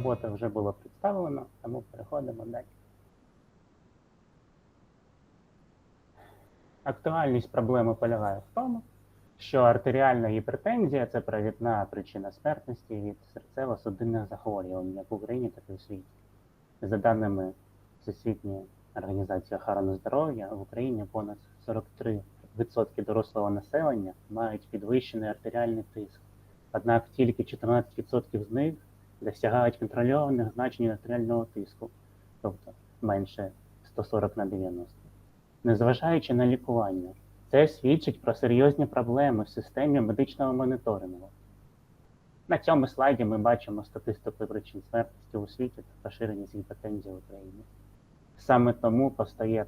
роботи вже було представлено, тому переходимо далі. Актуальність проблеми полягає в тому, що артеріальна гіпертензія це провідна причина смертності від серцево-судинних захворювань як в Україні, так і в світі. За даними Всесвітньої організації охорони здоров'я, в Україні понад 43% дорослого населення мають підвищений артеріальний тиск. Однак тільки 14% з них досягають контрольованих значень артеріального тиску, тобто менше 140 на 90. Незважаючи на лікування, це свідчить про серйозні проблеми в системі медичного моніторингу. На цьому слайді ми бачимо статистику причин смертності у світі та поширеність гіпотензії в Україні. Саме тому постає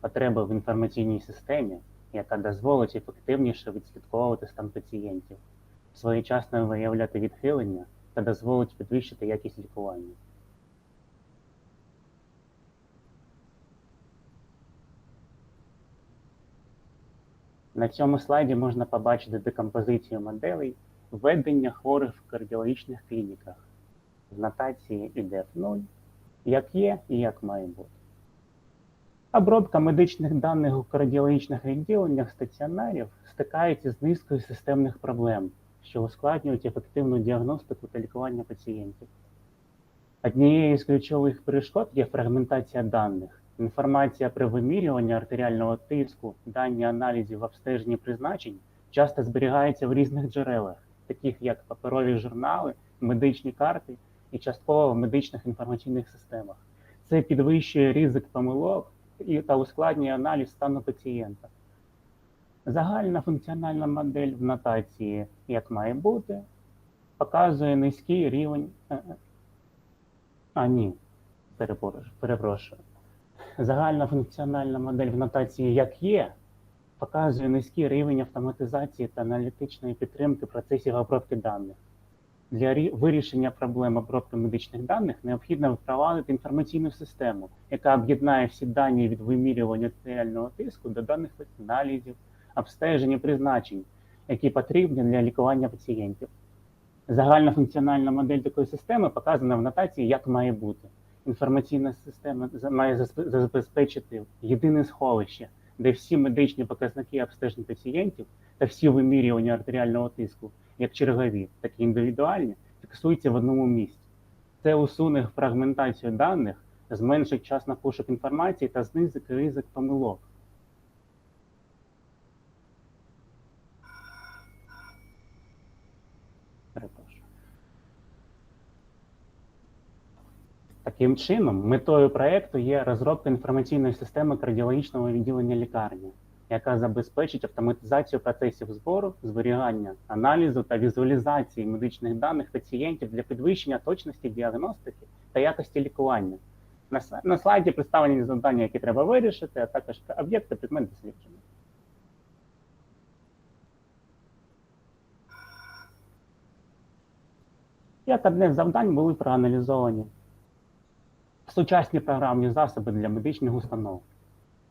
потреба в інформаційній системі, яка дозволить ефективніше відслідковувати стан пацієнтів, своєчасно виявляти відхилення та дозволить підвищити якість лікування. На цьому слайді можна побачити декомпозицію моделей введення хворих в кардіологічних клініках. В нотації іде в нуль, як є і як має бути. Обробка медичних даних у кардіологічних відділеннях стаціонарів стикається з низкою системних проблем, що ускладнюють ефективну діагностику та лікування пацієнтів. Однією з ключових перешкод є фрагментація даних. Інформація при вимірюванні артеріального тиску, дані аналізів в обстеженні призначень часто зберігається в різних джерелах, таких як паперові журнали, медичні карти і частково в медичних інформаційних системах. Це підвищує ризик помилок та ускладнює аналіз стану пацієнта. Загальна функціональна модель в нотації, як має бути, показує низький рівень. е, е, А, ні, перепрошую. Загальна функціональна модель в нотації як є, показує низький рівень автоматизації та аналітичної підтримки процесів обробки даних. Для вирішення проблем обробки медичних даних необхідно впровадити інформаційну систему, яка об'єднає всі дані від вимірювання артеріального тиску до даних аналізів, обстеження призначень, які потрібні для лікування пацієнтів. Загальна функціональна модель такої системи показана в нотації, як має бути. Інформаційна система має забезпечити єдине сховище, де всі медичні показники обстежень пацієнтів та всі вимірювання артеріального тиску, як чергові, так і індивідуальні, фіксуються в одному місці. Це усуне фрагментацію даних, зменшить час на пошук інформації та знизить ризик помилок. Перепрошую. Таким чином, метою проекту є розробка інформаційної системи кардіологічного відділення лікарні, яка забезпечить автоматизацію процесів збору, зберігання, аналізу та візуалізації медичних даних пацієнтів для підвищення точності діагностики та якості лікування. На, слайді представлені завдання, які треба вирішити, а також об'єкти предмет дослідження. Як одне з завдань були проаналізовані сучасні програмні засоби для медичних установ.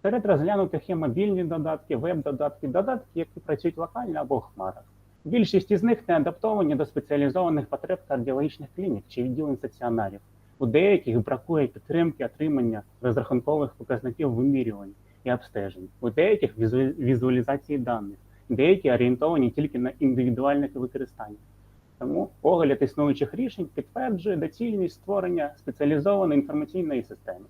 Серед розглянутих є мобільні додатки, веб-додатки, додатки, які працюють локально або в хмарах. Більшість із них не адаптовані до спеціалізованих потреб кардіологічних клінік чи відділень стаціонарів. У деяких бракує підтримки отримання розрахункових показників вимірювань і обстежень, у деяких візу- візуалізації даних, деякі орієнтовані тільки на індивідуальне використання. Тому огляд існуючих рішень підтверджує доцільність створення спеціалізованої інформаційної системи.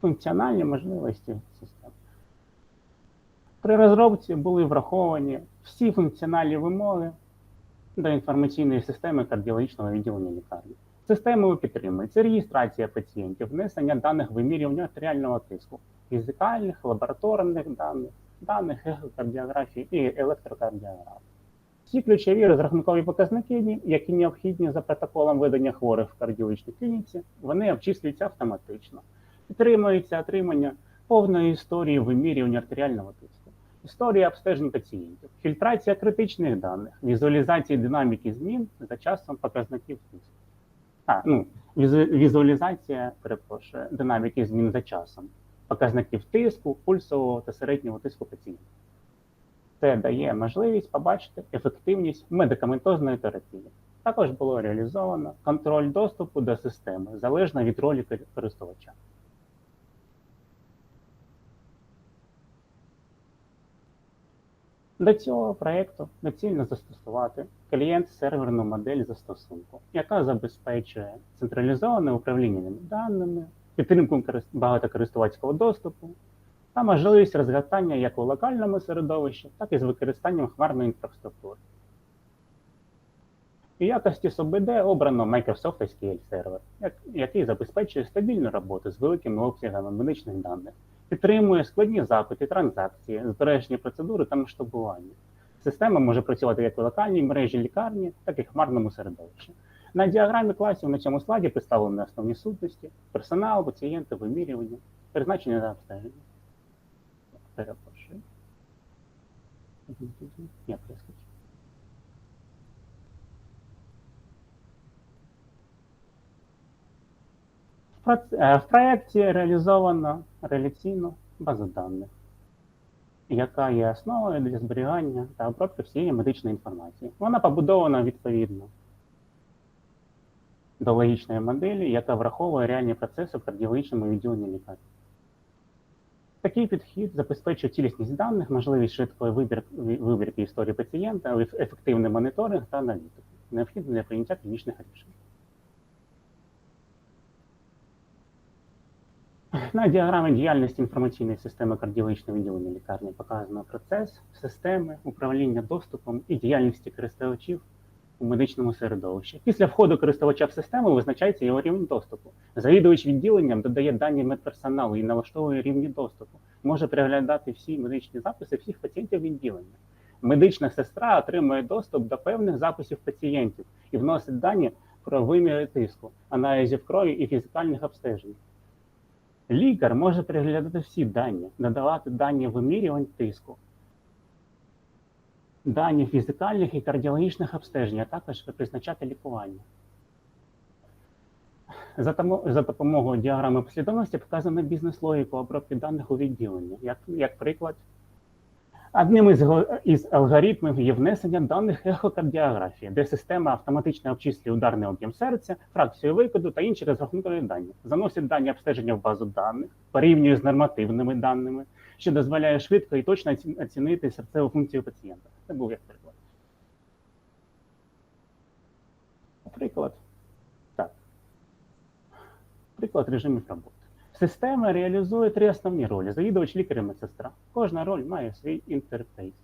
Функціональні можливості системи. При розробці були враховані всі функціональні вимоги до інформаційної системи кардіологічного відділення лікарні. Системою підтримується реєстрація пацієнтів, внесення даних вимірювання артеріального тиску, фізикальних, лабораторних даних, даних ехокардіографії і електрокардіографії. Всі ключові розрахункові показники, які необхідні за протоколом ведення хворих в кардіологічній клініці, вони обчислюються автоматично. Підтримується отримання повної історії вимірювання артеріального тиску, історія обстежень пацієнтів, фільтрація критичних даних, візуалізація динаміки змін за часом показників тиску. А, ну, візу- візуалізація, перепрошую, динаміки змін за часом, показників тиску, пульсового та середнього тиску пацієнта. Це дає можливість побачити ефективність медикаментозної терапії. Також було реалізовано контроль доступу до системи залежно від ролі користувача. До цього проєкту доцільно застосувати клієнт-серверну модель застосунку, яка забезпечує централізоване управління даними, підтримку багатокористувацького доступу та можливість розгортання як у локальному середовищі, так і з використанням хмарної інфраструктури. У якості СУБД обрано Microsoft SQL Server, який забезпечує стабільну роботу з великими обсягами медичних даних, підтримує складні запити, транзакції, збережені процедури та масштабування. Система може працювати як у локальній мережі лікарні, так і в хмарному середовищі. На діаграмі класів на цьому слайді представлені основні сутності, персонал, пацієнти, вимірювання, призначення за обстеження. Перепрошую. Прискочу. В проєкті реалізовано реляційну базу даних, яка є основою для зберігання та обробки всієї медичної інформації. Вона побудована відповідно до логічної моделі, яка враховує реальні процеси в кардіологічному відділенні лікарні. Такий підхід забезпечує цілісність даних, можливість швидкої вибірки історії пацієнта, ефективний моніторинг та аналітику, необхідний для прийняття клінічних рішень. На діаграмі діяльності інформаційної системи кардіологічного відділення лікарні показано процес, системи, управління доступом і діяльності користувачів у медичному середовищі. Після входу користувача в систему визначається його рівень доступу. Завідувач відділенням додає дані медперсоналу і налаштовує рівні доступу. Може переглядати всі медичні записи всіх пацієнтів відділення. Медична сестра отримує доступ до певних записів пацієнтів і вносить дані про виміри тиску, аналізів крові і фізикальних обстежень. Лікар може переглядати всі дані, надавати дані вимірювань тиску, дані фізикальних і кардіологічних обстежень, а також призначати лікування. За, допомогою діаграми послідовності показано бізнес-логіку обробки даних у відділенні, як, як приклад. Одним із, із алгоритмів є внесення даних ехокардіографії, де система автоматично обчислює ударний об'єм серця, фракцію викиду та інші розрахункові дані, заносить дані обстеження в базу даних, порівнює з нормативними даними, що дозволяє швидко і точно оцінити серцеву функцію пацієнта. Це був як приклад. Приклад. Так. Приклад режимів роботи. Система реалізує три основні ролі: завідувач, лікар і медсестра. Кожна роль має свій інтерфейс.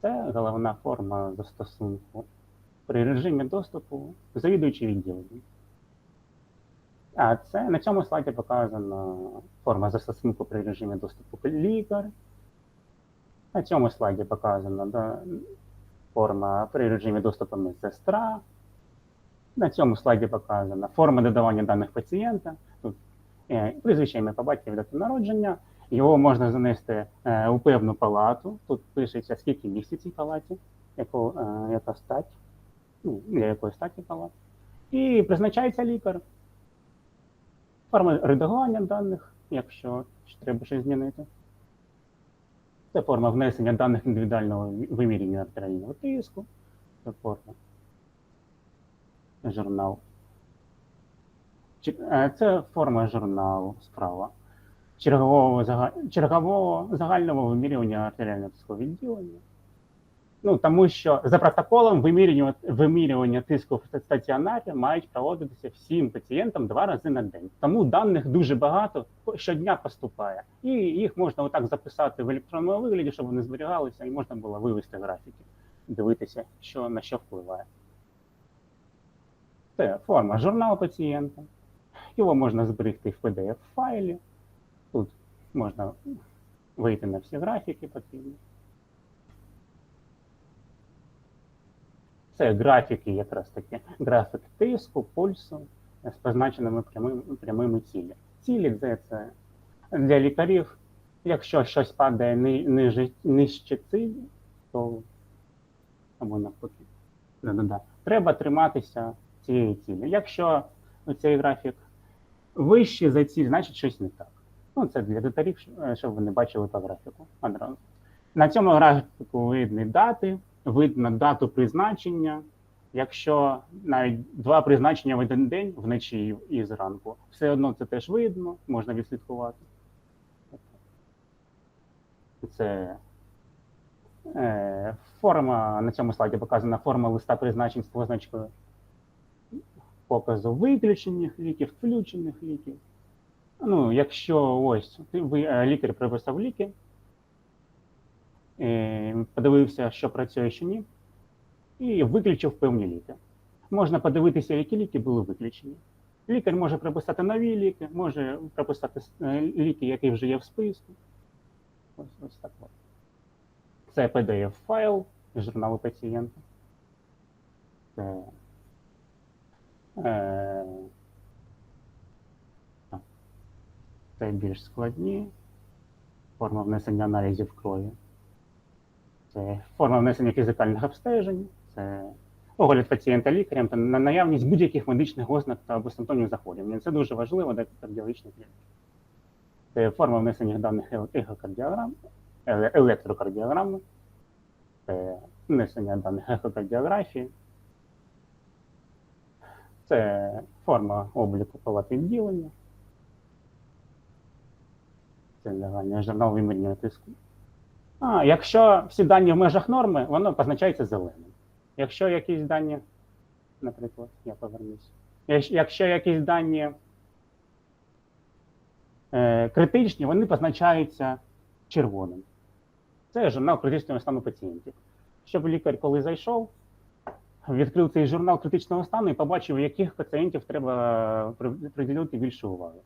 Це головна форма застосунку. При режимі доступу завідуючий відділенням. А це на цьому слайді показана форма застосунку при режимі доступу лікар. На цьому слайді показана да, форма при режимі доступу медсестра. На цьому слайді показана форма додавання даних пацієнта. Тут е, прізвище ім'я по батькові дати народження. Його можна занести е, у певну палату. Тут пишеться, скільки місць цій палаті, яку, е, яка стать, ну, для якої статі палат. І призначається лікар. Форма редагування даних, якщо треба щось змінити. Це форма внесення даних індивідуального вимірювання артеріального тиску. Це форма журнал. Це форма журналу справа. Чергового чергового загального вимірювання артеріального тиску відділення. Ну, Тому що за протоколом вимірювання вимірювання тиску в стаціонарі мають проводитися всім пацієнтам два рази на день. Тому даних дуже багато щодня поступає. І їх можна отак записати в електронному вигляді, щоб вони зберігалися, і можна було вивести графіки, дивитися, що на що впливає. Це форма журналу пацієнта. Його можна зберегти в PDF-файлі. Тут можна вийти на всі графіки потрібні. Це графіки, якраз таки, графік тиску, пульсу з позначеними прямими, прямими цілями. Цілі це, це для лікарів, якщо щось падає нижче, нижче цілі, то або навпаки. Да, да, да. Треба триматися цієї цілі. Якщо цей графік вищий за ціль, значить щось не так. Ну, це для лікарів, щоб вони бачили по графіку. На цьому графіку видні дати, видно дату призначення. Якщо навіть два призначення в один день вночі і зранку, все одно це теж видно, можна відслідкувати. Це е, форма на цьому слайді показана форма листа призначень з позначкою показу виключених ліків, включених ліків. Ну, якщо ось ви е, лікар приписав ліки, подивився, що працює, що ні, і виключив певні ліки. Можна подивитися, які ліки були виключені. Лікар може прописати нові ліки, може прописати е, ліки, які вже є в списку. Ось, ось так. Це PDF-файл з журналу пацієнта. Це, е, це більш складні. Форма внесення аналізів крові. Це форма внесення фізикальних обстежень, це огляд пацієнта лікарем та на наявність будь-яких медичних ознак та або симптомів захворювання. Це дуже важливо для кардіологічних клінік. Це форма внесення даних е- ехокардіограм, електрокардіограми, це внесення даних ехокардіографії. Це форма обліку палати відділення. Це загальний журнал вимірювання тиску. А, якщо всі дані в межах норми, воно позначається зеленим. Якщо якісь дані, наприклад, я повернусь. Якщо- якісь дані е, критичні, вони позначаються червоним. Це журнал критичного стану пацієнтів. Щоб лікар, коли зайшов, відкрив цей журнал критичного стану і побачив, яких пацієнтів треба приділити більше уваги.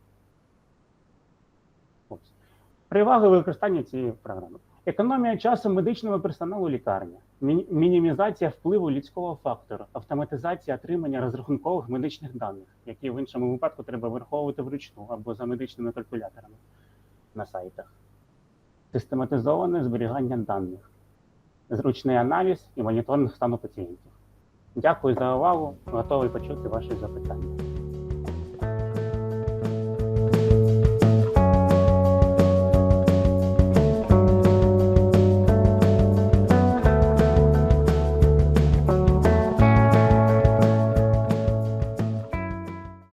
Ось. Переваги використання цієї програми. Економія часу медичного персоналу лікарні, мінімізація впливу людського фактору, автоматизація отримання розрахункових медичних даних, які в іншому випадку треба враховувати вручну або за медичними калькуляторами на сайтах, систематизоване зберігання даних, зручний аналіз і моніторинг стану пацієнтів. Дякую за увагу. Готовий почути ваші запитання.